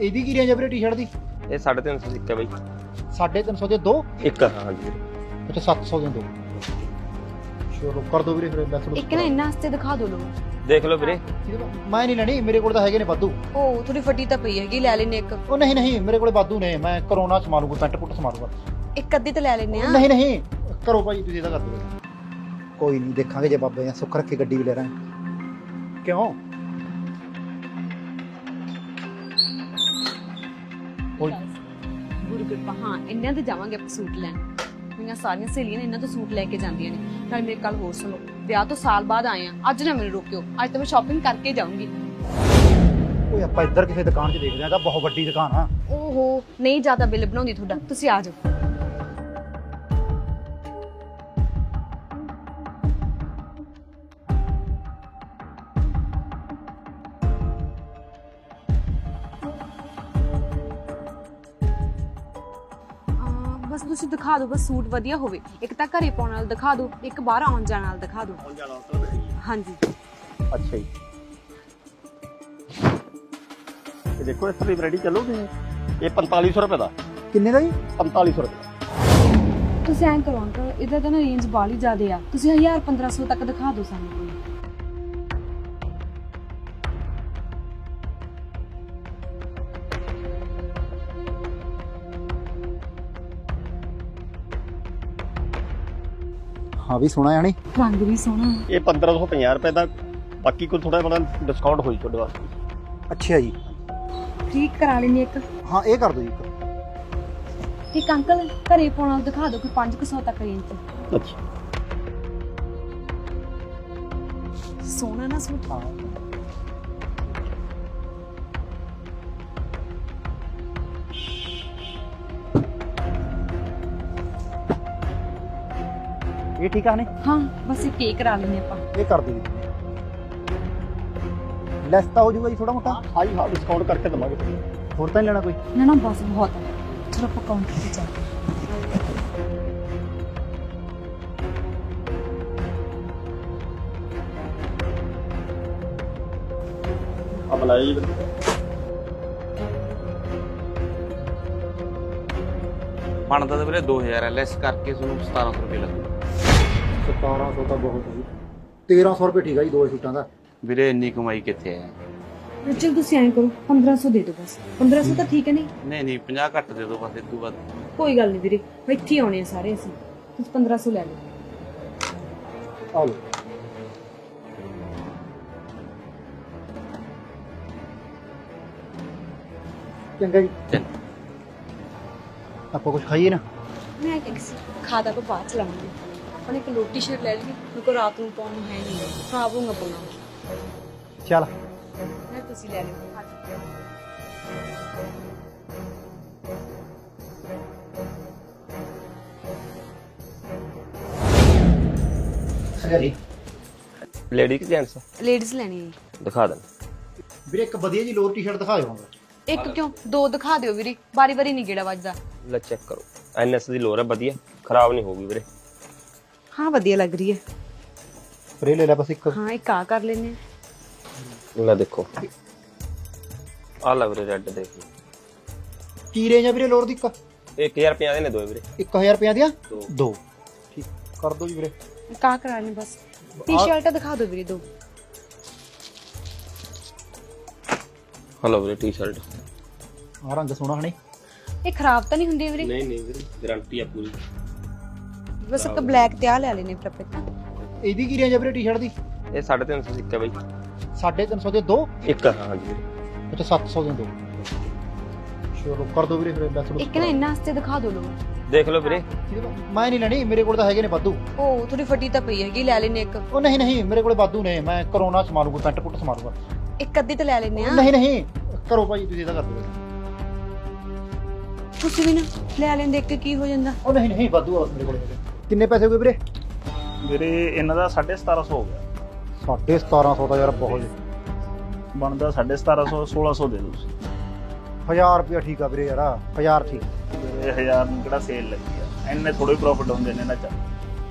ਇਹਦੀ ਕੀ ਰੇਂਜ ਆ ਵੀਰੇ ਟੀ-ਸ਼ਰਟ ਦੀ? ਇਹ 350 ਦੀ ਇੱਕ ਹੈ ਬਾਈ। 350 ਦੇ ਦੋ? ਇੱਕ ਹਾਂਜੀ। ਅੱਛਾ 700 ਦੇ ਦੋ। ਚਲੋ ਕਰ ਦੋ ਵੀਰੇ ਫਿਰ ਲੈਸ ਲੁਸ ਇੱਕ ਨਾ ਇਹਨਾਂ ਵਾਸਤੇ ਦਿਖਾ ਦੋ ਲੋ ਦੇਖ ਲਓ ਵੀਰੇ। ਮੈਂ ਨਹੀਂ ਲੈਣੀ ਮੇਰੇ ਕੋਲ ਤਾਂ ਹੈਗੇ ਨੇ ਵਾਧੂ। ਉਹ ਥੋੜੀ ਫਟੀ ਤਾਂ ਪਈ ਹੈਗੀ ਲੈ ਲੈਨੇ ਇੱਕ। ਉਹ ਨਹੀਂ ਨਹੀਂ ਮੇਰੇ ਕੋਲ ਵਾਧੂ ਨੇ ਮੈਂ ਕਰੋਨਾ ਚ ਮਾਰੂਗਾ ਪੈਂਟ ਪੁੱਟ ਸਮਾਰੂਗਾ। ਇੱਕ ਅੱਧੀ ਤਾਂ ਲੈ ਲੈਨੇ ਆ। ਨਹੀਂ ਨਹੀਂ ਕਰੋ ਭਾਈ ਤੁਸੀਂ ਇਹਦਾ ਕਰ ਦਿਓ। ਕੋਈ ਨਹੀਂ ਦੇਖਾਂਗੇ ਜੇ ਬਾਬੇ ਆ ਸੁੱਖ ਰੱਖੇ ਗੱਡੀ ਵੀ ਲੈ ਰਾਂ ਕਿਉਂ? ਕੋਈ ਗੁਰੂ ਕਿਰਪਾ ਹਾਂ ਇਹਨਾਂ ਦੇ ਜਾਵਾਂਗੇ ਆਪਾਂ ਸੂਟ ਲੈਣ। ਮੇਰੀਆਂ ਸਾਰੀਆਂ ਸਹੇਲੀਆਂ ਨੇ ਇਹਨਾਂ ਤੋਂ ਸੂਟ ਲੈ ਕੇ ਜਾਂਦੀਆਂ ਨੇ। ਨਾਲ ਮੇਰੇ ਕੱਲ ਹੋਰ ਸੁਣੋ ਵਿਆਹ ਤੋਂ ਸਾਲ ਬਾਅਦ ਆਏ ਆ। ਅੱਜ ਨਾ ਮੈਨੂੰ ਰੋਕਿਓ। ਅੱਜ ਤਾਂ ਮੈਂ ਸ਼ਾਪਿੰਗ ਕਰਕੇ ਜਾਊਂਗੀ। ਓਏ ਆਪਾਂ ਇੱਧਰ ਕਿਸੇ ਦੁਕਾਨ 'ਚ ਦੇਖਦੇ ਆ ਇਹ ਤਾਂ ਬਹੁਤ ਵੱਡੀ ਦੁਕਾਨ ਆ। ਓਹੋ ਨਹੀਂ ਜ਼ਿਆਦਾ ਬਿੱਲ ਬਣਾਉਂਦੀ ਤੁਹਾਡਾ। ਤੁਸੀਂ ਆ ਜਾਓ। ਦਿਖਾ ਦਿਓ ਬਸ ਸੂਟ ਵਧੀਆ ਹੋਵੇ। ਇੱਕ ਤਾਂ ਘਰੇ ਪਾਉਣ ਨਾਲ ਦਿਖਾ ਦਿਓ ਇੱਕ ਬਾਹਰ ਆਉਣ ਜਾਣ ਨਾਲ ਦਿਖਾ ਦਿਓ ਹਾਂਜੀ। ਅੱਛਾ ਜੀ। ਇਹ ਦੇਖੋ ਇਸ ਤਰ੍ਹਾਂ ਵੈਰਾਈਟੀ ਚੱਲੂਗੀ। ਇਹ 4500 ਰੁਪਏ ਦਾ। ਕਿੰਨੇ ਦਾ ਜੀ? 4500 ਰੁਪਏ ਤੁਸੀਂ ਐਂ ਕਰੋ ਅੰਕਲ ਇਹਦਾ ਤਾਂ ਨਾ ਰੇਂਜ ਬਾਲੀ ਜ਼ਿਆਦੇ ਆ। ਤੁਸੀਂ 1000 1500 ਤੱਕ ਦਿਖਾ ਦਿਓ ਸਾਨੂੰ ਕੋਈ। ਹਾਂ ਵੀ ਸੋਹਣਾ ਜਾਣੀ ਰੰਗ ਵੀ ਸੋਹਣਾ। ਇਹ 1550 ਰੁਪਏ ਦਾ ਬਾਕੀ ਕੋਈ ਥੋੜਾ ਬੜਾ ਡਿਸਕਾਊਂਟ ਹੋਈ ਤੁਹਾਡੇ ਵਾਸਤੇ। ਅੱਛਾ ਜੀ। ਠੀਕ ਕਰਾ ਲੈਣੀ ਇੱਕ। ਹਾਂ ਇਹ ਕਰ ਦਿਓ ਜੀ ਇੱਕ। ਇੱਕ ਅੰਕਲ ਘਰੇ ਪਾਉਣ ਦਿਖਾ ਦਿਓ ਕੋਈ 500 ਤੱਕ ਰੇਂਜ ਤੇ ਅੱਛਾ। ਸੋਹਣਾ ਨਾ ਸੂਟ। ਹਾਂ। ਇਹ ਠੀਕ ਆ ਨੇ ਹਾਂ ਬਸ ਇੱਕ ਕੇਕ ਕਰਾ ਲੈਣੇ ਆਪਾਂ। ਇਹ ਕਰ ਦਿਓ ਲੈਸ ਤਾਂ ਹੋ ਜਾਊਗਾ ਜੀ ਥੋੜਾ ਮੋਟਾ। ਹਾਈ ਹਾਂ ਡਿਸਕਾਊਂਟ ਕਰਕੇ ਦਵਾਂਗੇ। ਹੋਰ ਤਾਂ ਨਹੀਂ ਲੈਣਾ ਕੋਈ? ਨਾ ਨਾ ਬਸ ਬਹੁਤ ਹੈ ਚਲੋ ਆਪਾਂ ਕਾਊਂਟਰ ਤੇ ਚੱਲਦੇ ਹਾਂ। ਆ ਬੁਲਾਇਆ ਜੀ। ਬਣਦਾ ਤਾਂ ਵੀਰੇ 2000 ਹੈ ਲੈਸ ਕਰਕੇ ਤੁਹਾਨੂੰ 1700 ਰੁਪਏ ਲੱਗੂ। 1700 ਤਾਂ ਬਹੁਤ ਹੈ ਜੀ। 1300 ਰੁਪਏ ਠੀਕ ਆ ਜੀ ਦੋ ਸੂਟਾਂ ਦਾ। ਵੀਰੇ ਇੰਨੀ ਕਮਾਈ ਕਿੱਥੇ ਹੈ? ਚਲ ਤੁਸੀਂ ਐਂ ਕਰੋ 1500 ਦੇ ਦਿਓ ਬਸ। 1500 ਤਾਂ ਠੀਕ ਹੈ ਨਹੀਂ? ਨਹੀਂ ਨਹੀਂ 50 ਘੱਟ ਦੇ ਦਿਓ ਬਸ ਇਦੋਂ ਬਾਅਦ ਕੋਈ ਗੱਲ ਨਹੀਂ ਵੀਰੇ ਇੱਥੇ ਹੀ ਆਉਣੇ ਆ ਸਾਰੇ ਅਸੀਂ। ਤੁਸੀਂ 1500 ਲੈ ਲਓ। ਆ ਲਓ। ਚੰਗਾ ਜੀ। ਚੰਗਾ। ਆਪਾਂ ਕੁਝ ਖਾਈਏ ਨਾ? ਮੈਂ ਕਿਹਾ ਸੀ ਖਾਦਾ ਕੋ ਬਾਅਦ ਚ ਲਾਉਂਗੀ ਆਪਾਂ ਨੇ ਇੱਕ ਲੋਟੀ ਸ਼ਰਟ ਲੈ ਲਈ ਮੇਰੇ ਕੋ ਰਾਤ ਨੂੰ ਪਾਉਣ ਨੂੰ ਹੈ ਨਹੀਂ। ਖਰਾਬ ਹੋਊਗਾ ਪਾਉਣਾ। ਚੱਲ। ਮੈਂ ਤੁਸੀਂ ਲੈ ਲਿਓ। ਲੇਡੀ ਕਿ ਜੈਂਟਸ ਲੇਡੀਜ਼ ਲੈਣੀ ਹੈ ਦਿਖਾ ਦੇਣ ਵੀਰੇ ਇੱਕ ਵਧੀਆ ਜੀ ਲੋਅਰ ਟੀ-ਸ਼ਰਟ ਦਿਖਾਓ ਹੁਣ। ਇੱਕ ਕਿਉਂ? ਦੋ ਦਿਖਾ ਦਿਓ ਵੀਰੇ। ਬਾਰੀ ਬਾਰੀ ਨਹੀਂ ਗੇੜਾ ਵੱਜਦਾ। ਲੈ ਚੈੱਕ ਕਰੋ। ਐਨਐਸ ਦੀ ਲੋਰ ਹੈ ਵਧੀਆ। ਖਰਾਬ ਨਹੀਂ ਹੋਊਗੀ ਵੀਰੇ। ਹਾਂ ਵਧੀਆ ਲੱਗ ਰਹੀ ਹੈ। ਸਪਰੇ ਲੈ ਲੈ ਬਸ ਇੱਕ। ਹਾਂ ਇੱਕ ਆ ਕਰ ਲੈਨੇ ਲੈ ਦੇਖੋ। ਆ ਲੈ ਵੀਰੇ ਰੈੱਡ ਦੇਖ ਲਓ। ਕੀ ਰੇਂਜ ਆ ਵੀਰੇ ਲੋਅਰ ਦੀ ਇੱਕ? ਇਹ 1050 ਦੇ ਨੇ ਦੋ ਵੀਰੇ। 1000 ਰੁਪਏ ਦੀਆਂ? ਦੋ। ਦੋ। ਠੀਕ ਕਰ ਦੋ ਜੀ ਵੀਰੇ। ਇੱਕ ਆ ਕਰਾ ਲੈਨੇ ਬਸ। ਟੀ-ਸ਼ਰਟ ਦਿਖਾ ਦਿਓ ਵੀਰੇ ਦੋ। ਹਲੋ ਵੀਰੇ ਟੀ-ਸ਼ਰਟ ਆ ਰੰਗ ਸੋਹਣਾ ਹਣੇ ਇਹ ਖਰਾਬ ਤਾਂ ਨਹੀਂ ਹੁੰਦੀ ਵੀਰੇ? ਨਹੀਂ ਨਹੀਂ ਵੀਰੇ ਗਾਰੰਟੀ ਆ ਪੂਰੀ। ਬਸ ਇੱਕ ਬਲੈਕ ਤੇ ਆ ਲੈ ਲੈਨੇ ਪ੍ਰਪੇਟਾ ਇਹਦੀ ਕੀ ਰੇਂਜ ਆ ਵੀਰੇ ਟੀ-ਸ਼ਰਟ ਦੀ? ਇਹ 350 ਦੀ ਇੱਕ ਹੈ ਬਾਈ। 350 ਦੇ ਦੋ? ਇੱਕ ਹੈ, ਹਾਂਜੀ ਵੀਰੇ ਅੱਛਾ 700 ਦੇ ਦੋ। ਚਲੋ ਕਰ ਦੋ ਵੀਰੇ ਫਿਰ ਲੈਸ ਲੁਸ ਇੱਕ ਨਾ ਇਹਨਾਂ ਵਾਸਤੇ ਦਿਖਾ ਦਿਓ ਲੋ ਦੇਖ ਲਓ ਵੀਰੇ। ਮੈਂ ਨਹੀਂ ਲੈਣੀ ਮੇਰੇ ਕੋਲ ਤਾਂ ਹੈਗੇ ਨੇ ਵਾਧੂ। ਉਹ ਥੋੜੀ ਫਟੀ ਤਾਂ ਪਈ ਹੈਗੀ ਲੈ ਲੈਨੇ ਇੱਕ। ਉਹ ਨਹੀਂ ਨਹੀਂ ਮੇਰੇ ਕੋਲ ਵਾਧੂ ਨੇ ਮੈਂ ਕਰੋਨਾ ਚ ਮਾਰੂਗਾ ਪੈਂਟ ਪੁੱਟ ਸਮਾਰੂਗਾ ਇੱਕ ਅੱਧੀ ਤਾਂ ਲੈ ਲੈਨੇ ਆ ਨਹੀਂ ਨਹੀਂ ਕਰੋ ਭਾਈ ਤੁਸੀਂ ਇਹਦਾ ਕਰ ਦਿਓ। ਤੁਸੀਂ ਵੀ ਨਾ ਲੈ ਲੈਂਦੇ ਇੱਕ ਕੀ ਹੋ ਜਾਂਦਾ। ਉਹ ਨਹੀਂ ਨਹੀਂ ਵਾਧੂ ਆ ਮੇਰੇ ਕੋਲ। ਹੈਗੇ। ਕਿੰਨੇ ਪੈਸੇ ਹੋ ਗਏ ਵੀਰੇ? ਵੀਰੇ ਇਹਨਾਂ ਦਾ 1750 ਹੋ ਗਿਆ। 1750 ਦਾ ਯਾਰ ਬਹੁਤ ਬਣਦਾ 1750 1600 ਦੇ ਦਿਓ ਤੁਸੀਂ। 1000 ਰੁਪਿਆ ਠੀਕ ਆ ਵੀਰੇ ਯਾਰ 1000 ਠੀਕ। ਵੀਰੇ 1000 ਨੂੰ ਕਿਹੜਾ ਸੇਲ ਲੱਗੀ ਆ? ਇੰਨੇ ਥੋੜੇ ਪ੍ਰੋਫਿਟ ਹੁੰਦੇ ਨੇ ਇਹਨਾਂ ਚ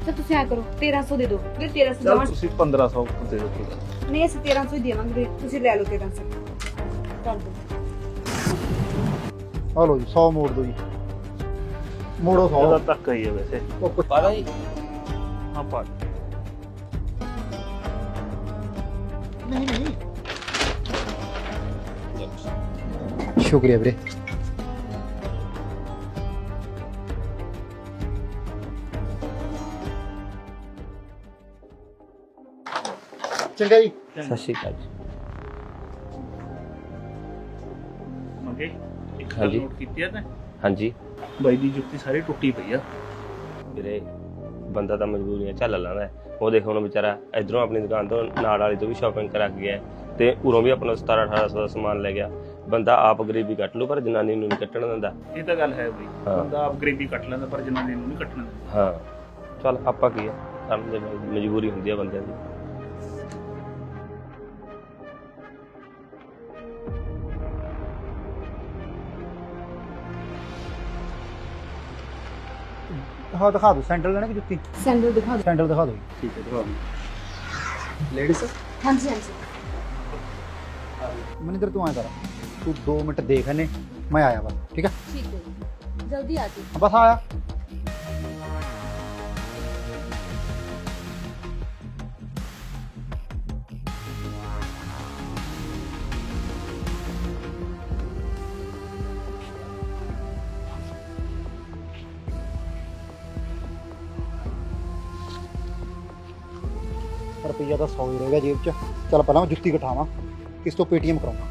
ਤੇ ਤੁਸੀਂ ਆ ਕਰੋ 1300 ਦੇ ਦਿਓ। ਵੀਰੇ 1300 ਚਲ ਤੁਸੀਂ 1500 ਦੇ ਦਿਓ ਠੀਕ ਆ। ਨਹੀਂ ਅਸੀਂ 1300 ਹੀ ਦੇਵਾਂਗੇ ਵੀਰੇ, ਤੁਸੀਂ ਲੈ ਲਓ 1300 ਕਰ ਦਿਓ ਆ ਲਓ ਜੀ 100 ਮੋੜ ਦਿਓ ਜੀ। ਮੋੜੋ 100 ਉਹਦਾ ਧੱਕਾ ਹੀ ਹੈ ਵੈਸੇ। ਉਹ ਕੁਛ- ਪਤਾ ਜੀ ਹਾਂ ਪਾ ਨਹੀਂ ਨਹੀਂ। ਸ਼ੁਕਰੀਆ ਵੀਰੇ। ਚੰਗਾ ਜੀ। ਸਤਿ ਸ਼੍ਰੀ ਅਕਾਲ ਜੀ। ਮੰਗੇ ਇੱਕ ਗੱਲ ਹਾਂਜੀ। ਨੋਟ ਕੀਤੀ ਆ ਤਾਂ? ਹਾਂਜੀ। ਬਾਈ ਦੀ ਜੁੱਤੀ ਸਾਰੀ ਟੁੱਟੀ ਪਈ ਆ। ਵੀਰੇ ਬੰਦਾ ਤਾਂ ਮਜਬੂਰੀਆਂ ਝੱਲ ਲੈਂਦਾ ਹੈ। ਉਹ ਦੇਖੋ ਹੁਣ ਵਿਚਾਰਾ ਇਧਰੋਂ ਆਪਣੀ ਦੁਕਾਨ ਤੋਂ ਨਾਲ ਵਾਲੀ ਤੋਂ ਵੀ ਸ਼ਾਪਿੰਗ ਕਰਾ ਕੇ ਗਿਆ ਹੈ ਤੇ ਉਰੋਂ ਵੀ ਆਪਣਾ 17 1800 ਦਾ ਸਮਾਨ ਲੈ ਗਿਆ। ਬੰਦਾ ਆਪ ਗਰੀਬੀ ਕੱਟ ਲੂ ਪਰ ਜਨਾਨੀ ਨੂੰ ਨਹੀਂ ਕੱਟਣ ਦਿੰਦਾ। ਇਹ ਤਾਂ ਗੱਲ ਹੈ ਬਈ। ਹਾਂ। ਬੰਦਾ ਆਪ ਗਰੀਬੀ ਕੱਟ ਲੈਂਦਾ ਪਰ ਜਨਾਨੀ ਨੂੰ ਨਹੀਂ ਕੱਟਣ ਦਿੰਦਾ। ਹਾਂ। ਚੱਲ ਆਪਾਂ ਕੀ ਆ? ਕਰਨ ਦੇ ਮਜਬੂਰੀ ਹੁੰਦੀ ਆ ਬੰਦਿਆਂ ਦੀ। ਹਾਂ ਦਿਖਾ ਦਿਓ। ਸੈਂਡਲ ਲੈਣਾ ਕਿ ਜੁੱਤੀ? ਸੈਂਡਲ ਦਿਖਾ ਦਿਓ। ਸੈਂਡਲ ਦਿਖਾ ਦਿਓ ਜੀ। ਠੀਕ ਹੈ ਦਿਖਾ ਲੇਡੀਜ਼ ਹਾਂਜੀ ਹਾਂਜੀ। ਮਨਿੰਦਰ ਤੂੰ ਐ ਕਰ। ਤੂੰ 2 ਮਿੰਟ ਦੇਖ ਇਹਨੇ। ਮੈਂ ਆਇਆ ਵਾ। ਠੀਕ ਹੈ? ਠੀਕ ਹੈ ਜੀ। ਜਲਦੀ ਆ ਜੀ ਬਸ ਆਇਆ ਰੁਪਈਆ ਤਾਂ 100 ਹੀ ਰਹਿ ਗਿਆ ਜੇਬ 'ਚ। ਚੱਲ ਪਹਿਲਾਂ ਮੈਂ ਜੁੱਤੀ ਕਟਾਵਾਂ ਕਿਸ ਤੋਂ ਪੇਟੀਐਮ ਕਰਾਉਣਾ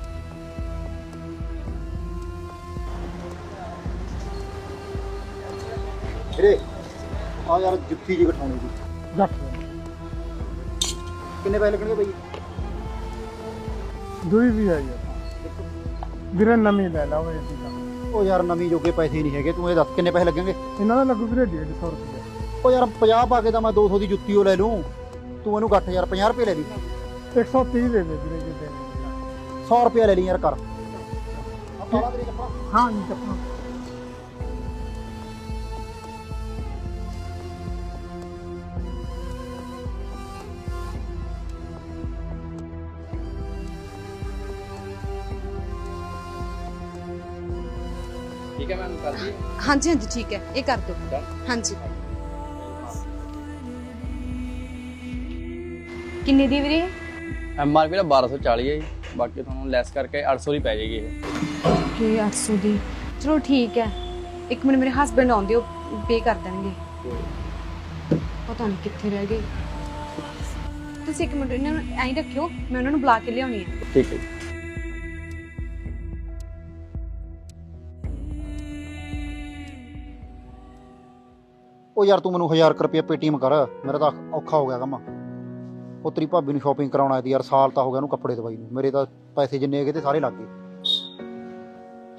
ਵੀਰੇ ਆ ਯਾਰ ਜੁੱਤੀ ਜੀ ਕਟਾਉਣੀ ਦੀ ਕਿੰਨੇ ਪੈਸੇ ਲੱਗਣਗੇ ਬਈ? ਦੂਈ ਵੀ ਹੈ ਯਾਰ। ਵੀਰੇ ਨਵੀਂ ਲੈ ਲਾ ਉਹ ਏਸੀ ਦਾ ਉਹ ਯਾਰ ਨਵੀਂ ਜੋਗੇ ਪੈਸੇ ਨਹੀਂ ਹੈਗੇ ਤੂੰ ਇਹ ਦੱਸ ਕਿੰਨੇ ਪੈਸੇ ਲੱਗਣਗੇ? ਇਹਨਾਂ ਦਾ ਲੱਗੂ ਵੀਰੇ 150 ਰੁਪਏ ਉਹ ਯਾਰ 50 ਪਾ ਕੇ ਤਾਂ ਮੈਂ 200 ਦੀ ਜੁੱਤੀ ਉਹ ਲੈ ਲੂੰ। ਤੂੰ ਇਹਨੂੰ ਗੱਠ ਯਾਰ 50 ਰੁਪਏ ਲੈ ਲਈ। 130 ਦੇ ਦੇ ਵੀਰੇ ਜੀ ਦੇ ਦੇ 100 ਰੁਪਏ ਲੈ ਲਈ ਯਾਰ ਕਰ। ਹਾਂ ਜੀ ਚੱਪਾ ਠੀਕ ਹੈ ਮੈਂ ਕਰਦੀ ਹਾਂਜੀ ਹਾਂਜੀ ਠੀਕ ਹੈ ਇਹ ਕਰ ਦਿਓ। ਹਾਂਜੀ। ਕਿੰਨੇ ਦੀ ਵੀਰੇ? ਐਮ ਆਰ ਪੀ ਦਾ 1240 ਹੈ ਜੀ। ਬਾਕੀ ਤੁਹਾਨੂੰ ਲੈਸ ਕਰਕੇ 800 ਦੀ ਪੈ ਜਾਏਗੀ ਇਹ। ਕਿ 800 ਦੀ। ਚਲੋ ਠੀਕ ਹੈ। ਇੱਕ ਮਿੰਟ ਮੇਰੇ ਹਸਬੰਡ ਆਉਂਦੇ ਉਹ ਪੇ ਕਰ ਦੇਣਗੇ। ਪਤਾ ਨਹੀਂ ਕਿੱਥੇ ਰਹਿ ਗਏ। ਤੁਸੀਂ ਇੱਕ ਮਿੰਟ ਇਹਨਾਂ ਨੂੰ ਐਂ ਰੱਖਿਓ ਮੈਂ ਉਹਨਾਂ ਨੂੰ ਬੁਲਾ ਕੇ ਲਿਆਉਣੀ ਹੈ। ਠੀਕ ਹੈ ਉਹ ਯਾਰ ਤੂੰ ਮੈਨੂੰ 1000 ਰੁਪਏ ਪੇਟੀਐਮ ਕਰ। ਮੇਰਾ ਤਾਂ ਔਖਾ ਹੋ ਗਿਆ ਕੰਮ। ਉਹ ਤੇਰੀ ਭਾਬੀ ਨੂੰ ਸ਼ਾਪਿੰਗ ਕਰਾਉਣਾ ਹੈ ਯਾਰ ਸਾਲ ਤਾਂ ਹੋ ਗਿਆ ਉਹਨੂੰ ਕੱਪੜੇ ਦਵਾਈ ਨੂੰ। ਮੇਰੇ ਤਾਂ ਪੈਸੇ ਜਿੰਨੇ ਹੈਗੇ ਤੇ ਸਾਰੇ ਲੱਗ ਗਏ।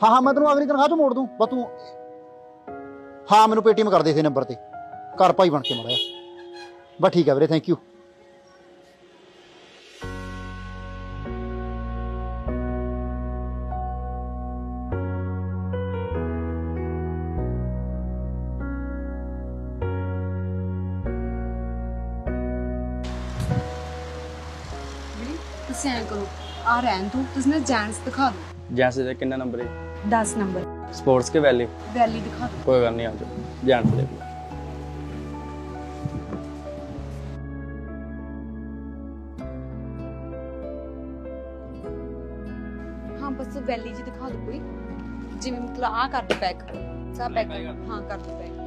ਹਾਂ ਹਾਂ, ਮੈਂ ਤੈਨੂੰ ਅਗਲੀ ਤਨਖਾਹ ਚ ਮੋੜ ਦੂੰ। ਬਸ ਤੂੰ ਹਾਂ, ਮੈਨੂੰ ਪੇਟੀਐਮ ਕਰ ਦੇ ਇਸੇ ਨੰਬਰ ਤੇ। ਘਰ ਭਾਈ ਬਣ ਕੇ ਮੜਿਆ। ਬਸ ਠੀਕ ਹੈ ਵੀਰੇ ਥੈਂਕ ਯੂ ਤੁਸੀਂ ਐਂ ਕਰੋ ਆ ਰਹਿਣ ਦੋ ਤੁਸੀਂ ਨਾ ਜੈਂਟਸ ਦਿਖਾ ਦਿਓ। ਜੈਂਸ ਦਾ ਕਿੰਨਾ ਨੰਬਰ ਹੈ? 10 ਨੰਬਰ ਸਪੋਰਟਸ ਕੇ ਵੈਲੀ ਵੈਲੀ ਦਿਖਾ ਦਿਓ। ਕੋਈ ਗੱਲ ਨਹੀਂ ਆ ਜਾਓ। ਜੈਂਸ ਦੇਖ ਲਓ ਹਾਂ ਬਸ ਵੈਲੀ ਜੀ ਦਿਖਾ ਦਿਓ ਕੋਈ। ਜਿਵੇਂ ਮਤਲਬ ਆ ਕਰ ਦਿਓ ਪੈਕ ਸਾ ਪੈਕ ਹਾਂ ਕਰ ਦਿਓ ਪੈਕ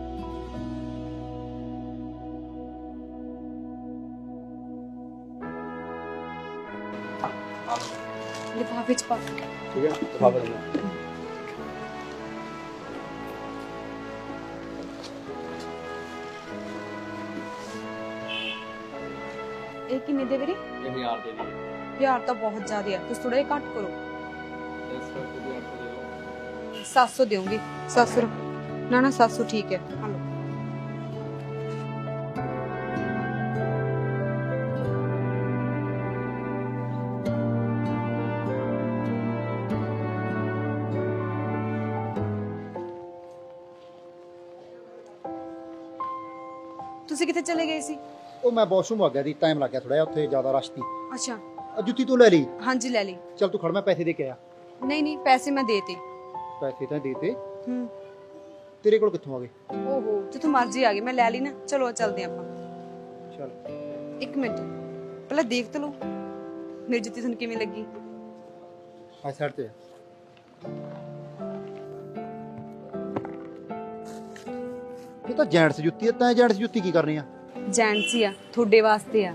ਲਿਫਾਫੇ ਚ ਪਾ ਦਿਓ। ਠੀਕ ਹੈ ਦਿਖਾ ਦਿੰਦਾ ਇਹ ਕਿੰਨੇ ਦੇ ਵੀਰੇ ਇਹ ਯਾਰ ਦੇ ਦੀ ਯਾਰ ਤਾਂ ਬਹੁਤ ਜ਼ਿਆਦਾ ਆ ਤੁਸੀਂ ਥੋੜਾ ਜਿਹਾ ਘੱਟ ਕਰੋ ਇਸ ਕਰਕੇ ਵੀ 800 ਦੇ ਦਿਓ 700 ਦੇਵਾਂਗੇ 700 ਨਾ ਨਾ 700 ਠੀਕ ਹੈ ਹਲੋ ਤੁਸੀਂ ਕਿੱਥੇ ਚਲੇ ਗਏ ਸੀ? ਉਹ ਮੈਂ ਵਾਸ਼ਰੂਮ ਆ ਗਿਆ ਦੀ ਟਾਈਮ ਲੱਗ ਗਿਆ ਥੋੜਾ ਜਿਹਾ ਉੱਥੇ ਜ਼ਿਆਦਾ ਰਸ਼ ਸੀ। ਅੱਛਾ। ਆ ਜੁੱਤੀ ਤੂੰ ਲੈ ਲਈ? ਹਾਂਜੀ ਲੈ ਲਈ। ਚੱਲ ਤੂੰ ਖੜ ਮੈਂ ਪੈਸੇ ਦੇ ਕੇ ਆਇਆ। ਨਹੀਂ ਨਹੀਂ ਪੈਸੇ ਮੈਂ ਦੇਤੇ। ਪੈਸੇ ਤਾਂ ਦੇ ਤੇ ਹੂੰ। ਤੇਰੇ ਕੋਲ ਕਿੱਥੋਂ ਆ ਗਏ? ਓਹੋ ਜਿੱਥੋਂ ਮਰਜ਼ੀ ਆ ਗਏ ਮੈਂ ਲੈ ਲਈ ਨਾ। ਚਲੋ ਚੱਲਦੇ ਆਪਾਂ। ਚਲ। ਇੱਕ ਮਿੰਟ। ਪਹਿਲਾਂ ਦੇਖ ਤਾਂ ਲਓ ਮੇਰੀ ਜੁੱਤੀ ਤੁਹਾਨੂੰ ਕਿਵੇਂ ਲੱਗੀ। ਆ ਸਾਈਡ ਤੇ ਇਹ ਤਾਂ ਜੈਂਟਸ ਜੁੱਤੀ ਹੈ ਤਾਂ ਜੈਂਟਸ ਜੁੱਤੀ ਕੀ ਕਰਨੀ ਆ? ਜੈਂਟਸ ਆ ਤੁਹਾਡੇ ਵਾਸਤੇ ਆ।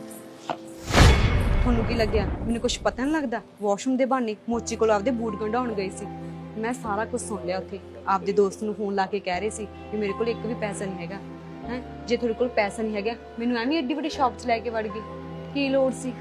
ਤੁਹਾਨੂੰ ਕੀ ਲੱਗਿਆ? ਮੈਨੂੰ ਕੁਝ ਪਤਾ ਨਹੀਂ ਲੱਗਦਾ? ਵਾਸ਼ਰੂਮ ਦੇ ਬਹਾਨੇ ਮੋਚੀ ਕੋਲ ਆਪਦੇ ਬੂਟ ਕਢਾਉਣ ਗਈ ਸੀ। ਮੈਂ ਸਾਰਾ ਕੁਝ ਸੁਣ ਲਿਆ ਉੱਥੇ। ਆਪਦੇ ਦੋਸਤ ਨੂੰ ਫੋਨ ਲਾ ਕੇ ਕਹਿ ਰਹੇ ਸੀ ਵੀ ਮੇਰੇ ਕੋਲ ਇੱਕ ਵੀ ਪੈਸਾ ਨਹੀਂ ਹੈਗਾ। ਹੈ? ਜੇ ਤੁਹਾਡੇ ਕੋਲ ਪੈਸਾ ਨਹੀਂ ਹੈਗਾ ਮੈਨੂੰ ਐਵੇਂ ਏਡੀ ਵੱਡੀ ਸ਼ਾਪ 'ਚ ਲੈ ਕੇ ਵੜ ਗਈ। ਕੀ ਲੋੜ ਸੀ?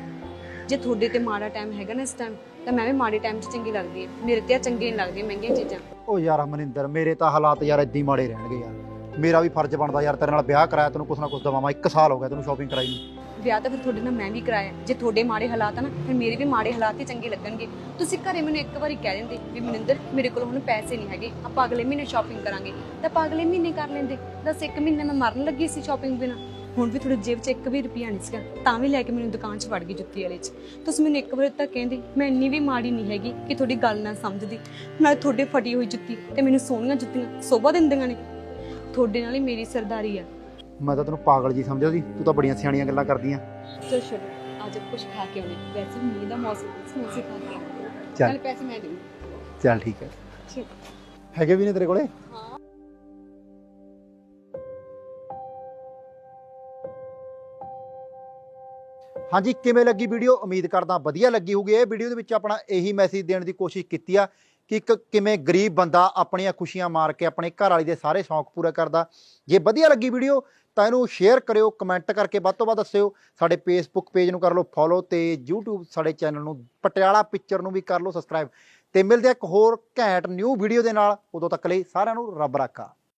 ਜੇ ਤੁਹਾਡੇ ਤੇ ਮਾੜਾ ਟਾਈਮ ਹੈਗਾ ਨਾ ਇਸ ਟਾਈਮ ਤਾਂ ਮੈਂ ਵੀ ਮਾੜੇ ਟਾਈਮ 'ਚ ਚੰਗੀ ਲੱਗਦੀ ਹੈ। ਮੇਰੇ ਤੇ ਆ ਚੰਗੇ ਨਹੀਂ ਲੱਗਦੀਆਂ ਮਹਿੰਗੀਆਂ ਚੀਜ਼ਾਂ। ਉਹ ਯਾਰ ਮਨਿੰਦਰ ਮੇਰੇ ਤਾਂ ਹਾਲਾਤ ਯਾਰ ਹੀ ਮਾੜੇ ਰਹਿਣਗੇ ਯਾਰ। ਮੇਰਾ ਵੀ ਫਰਜ਼ ਬਣਦਾ ਯਾਰ, ਤੇਰੇ ਨਾਲ ਵਿਆਹ ਕਰਾਇਆ, ਤੈਨੂੰ ਕੁਛ ਨਾ ਕੁਛ ਦਵਾਵਾਂ, ਇੱਕ ਸਾਲ ਹੋ ਗਿਆ ਤੈਨੂੰ ਸ਼ਾਪਿੰਗ ਕਰਾਈ ਨੂੰ। ਵਿਆਹ ਤਾਂ ਫਿਰ ਤੁਹਾਡੇ ਨਾਲ ਮੈਂ ਵੀ ਕਰਾਇਆ। ਜੇ ਤੁਹਾਡੇ ਮਾੜੇ ਹਾਲਾਤ ਆ ਨਾ, ਫਿਰ ਮੇਰੇ ਵੀ ਮਾੜੇ ਹਾਲਾਤ ਹੀ ਚੰਗੇ ਲੱਗਣਗੇ। ਤੁਸੀਂ ਘਰੇ ਮੈਨੂੰ ਇੱਕ ਵਾਰੀ ਕਹਿ ਦਿੰਦੇ ਵੀ ਮਨਿੰਦਰ, ਮੇਰੇ ਕੋਲ ਹੁਣ ਪੈਸੇ ਨਹੀਂ ਹੈਗੇ, ਆਪਾਂ ਅਗਲੇ ਮਹੀਨੇ ਸ਼ਾਪਿੰਗ ਕਰਾਂਗੇ। ਤਾਂ ਆਪਾਂ ਅਗਲੇ ਮਹੀਨੇ ਕਰ ਲੈਂਦੇ। ਦੱਸ ਇੱਕ ਮਹੀਨੇ ਮੈਂ ਮਰਨ ਲੱਗੀ ਸੀ ਸ਼ਾਪਿੰਗ ਬਿਨਾ। ਹੁਣ ਵੀ ਤੁਹਾਡੀ ਜੇਬ 'ਚ ਇੱਕ ਵੀ ਰੁਪਿਆ ਨਹੀਂ ਸੀਗਾ, ਤਾਂ ਵੀ ਲੈ ਕੇ ਮੈਨੂੰ ਦੁਕਾਨ 'ਚ ਵੜ ਗਈ ਜੁੱਤੀ ਵਾਲੇ 'ਚ। ਤੁਸੀਂ ਮੈਨੂੰ ਇੱਕ ਵਾਰ ਤਾਂ ਕਹਿੰਦੇ, ਮੈਂ ਇੰਨੀ ਵੀ ਮਾੜੀ ਨਹੀਂ ਹੈਗੀ ਕਿ ਤੁਹਾਡੀ ਗੱਲ ਨਾ ਸਮਝਦੀ। ਨਾਲੇ ਤੁਹਾਡੇ ਫਟੀ ਹੋਈ ਜੁੱਤੀ ਤੇ ਮੈਨੂੰ ਸੋਹਣੀਆਂ ਜੁੱਤੀਆਂ ਸੋਭਾ ਦਿੰਦੀਆਂ ਨੇ। ਤੁਹਾਡੇ ਨਾਲ ਹੀ ਮੇਰੀ ਸਰਦਾਰੀ ਆ। ਮੈਂ ਤਾਂ ਤੈਨੂੰ ਪਾਗਲ ਜੀ ਸਮਝਿਆ ਸੀ। ਤੂੰ ਤਾਂ ਬੜੀਆਂ ਸਿਆਣੀਆਂ ਗੱਲਾਂ ਕਰਦੀਆਂ। ਚਲ ਛੱਡੋ ਅੱਜ ਕੁਝ ਖਾ ਕੇ ਆਉਣੇ। ਵੈਸੇ ਮੀਂਹ ਦਾ ਮੌਸਮ ਸਮੋਸੇ ਖਾ ਕੇ ਆਉਣੇ ਚੱਲ। ਪੈਸੇ ਮੈਂ ਦੇਵਾਂ ਚੱਲ ਠੀਕ ਹੈ। ਠੀਕ। ਹੈਗੇ ਵੀ ਨੇ ਤੇਰੇ ਕੋਲੇ? ਹਾਂ। ਹਾਂਜੀ ਕਿਵੇਂ ਲੱਗੀ ਵੀਡੀਓ? ਉਮੀਦ ਕਰਦਾ ਵਧੀਆ ਲੱਗੀ ਹੋਊਗੀ। ਇਹ ਵੀਡੀਓ ਦੇ ਵਿੱਚ ਆਪਣਾ ਇਹੀ ਮੈਸੇਜ ਦੇਣ ਦੀ ਕੋਸ਼ਿਸ਼ ਕੀਤੀ ਆ ਕਿ ਇੱਕ ਕਿਵੇਂ ਗਰੀਬ ਬੰਦਾ ਆਪਣੀਆਂ ਖੁਸ਼ੀਆਂ ਮਾਰ ਕੇ ਆਪਣੇ ਘਰ ਵਾਲੀ ਦੇ ਸਾਰੇ ਸ਼ੌਂਕ ਪੂਰਾ ਕਰਦਾ। ਜੇ ਵਧੀਆ ਲੱਗੀ ਵੀਡੀਓ ਤਾਂ ਇਹਨੂੰ ਸ਼ੇਅਰ ਕਰਿਓ ਕਮੈਂਟ ਕਰਕੇ ਵੱਧ ਤੋਂ ਵੱਧ ਦੱਸਿਓ। ਸਾਡੇ ਫੇਸਬੁੱਕ ਪੇਜ ਨੂੰ ਕਰ ਲਓ ਫੋਲੋ ਤੇ YouTube ਸਾਡੇ ਚੈਨਲ ਨੂੰ, ਪਟਿਆਲਾ ਪਿਕਚਰ ਨੂੰ ਵੀ ਕਰ ਲਓ ਸਬਸਕ੍ਰਾਈਬ ਤੇ ਮਿਲਦੇ ਆ ਇੱਕ ਹੋਰ ਘੈਂਟ ਨਿਊ ਵੀਡੀਓ ਦੇ ਨਾਲ। ਉਦੋਂ ਤੱਕ ਲਈ ਸਾਰਿਆਂ ਨੂੰ ਰੱਬ ਰਾਖਾ।